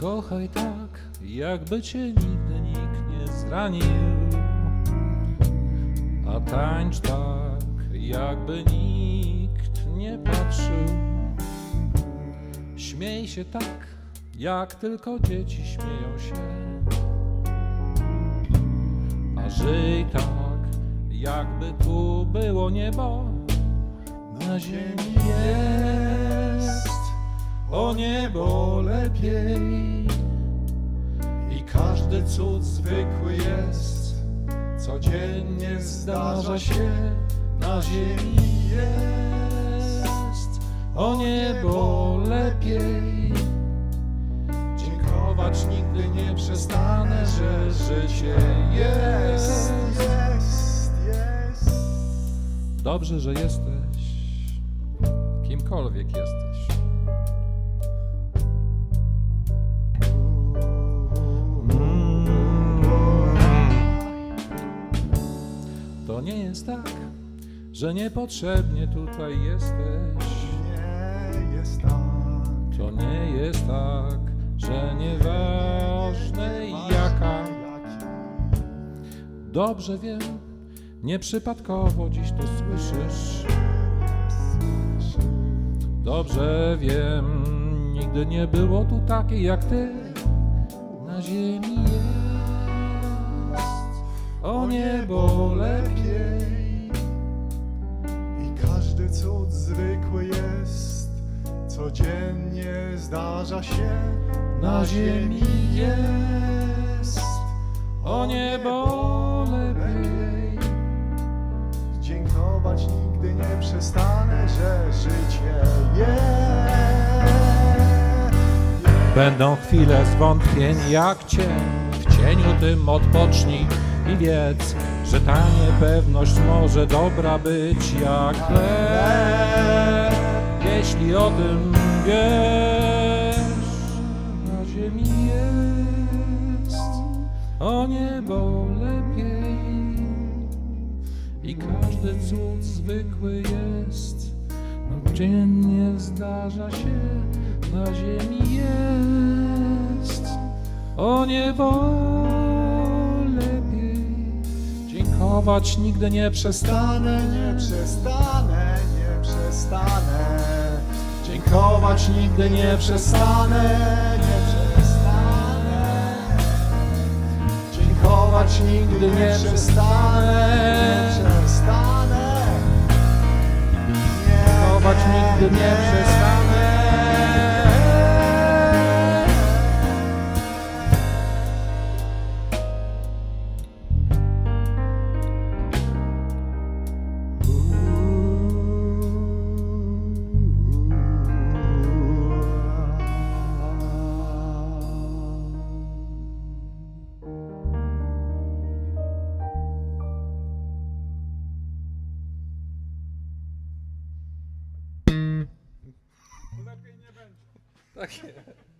Kochaj tak, jakby cię nigdy nikt nie zranił. A tańcz tak, jakby nikt nie patrzył. Śmiej się tak, jak tylko dzieci śmieją się. A żyj tak, jakby tu było niebo. Na ziemi jest o niebo lepiej. I każdy cud zwykły jest, codziennie zdarza się, na ziemi jest że życie jest, jest, jest. Dobrze, że jesteś, kimkolwiek jesteś. To nie jest tak, że niepotrzebnie tutaj jesteś. Nie jest tak, To nie jest tak, że nieważne Dobrze wiem, nieprzypadkowo dziś to słyszysz. Dobrze wiem, nigdy nie było tu takiej jak ty. Na ziemi jest o niebo lepiej. I każdy cud zwykły jest, codziennie zdarza się, Na ziemi jest o niebo przestanę, że życie jest. Będą chwile zwątpień jak cień W cieniu tym odpocznij i wiedz Że ta niepewność może dobra być jak chleb Jeśli o tym I każdy cud zwykły jest no, Dziennie zdarza się na ziemi jest o niebo lepiej. Dziękować nigdy nie przestanę, Nie przestanę, nie przestanę. dziękować nigdy nie przestanę, nie przestanę. dziękować nigdy nie przestanę, Dziękować nigdy nie przestanę. Okay.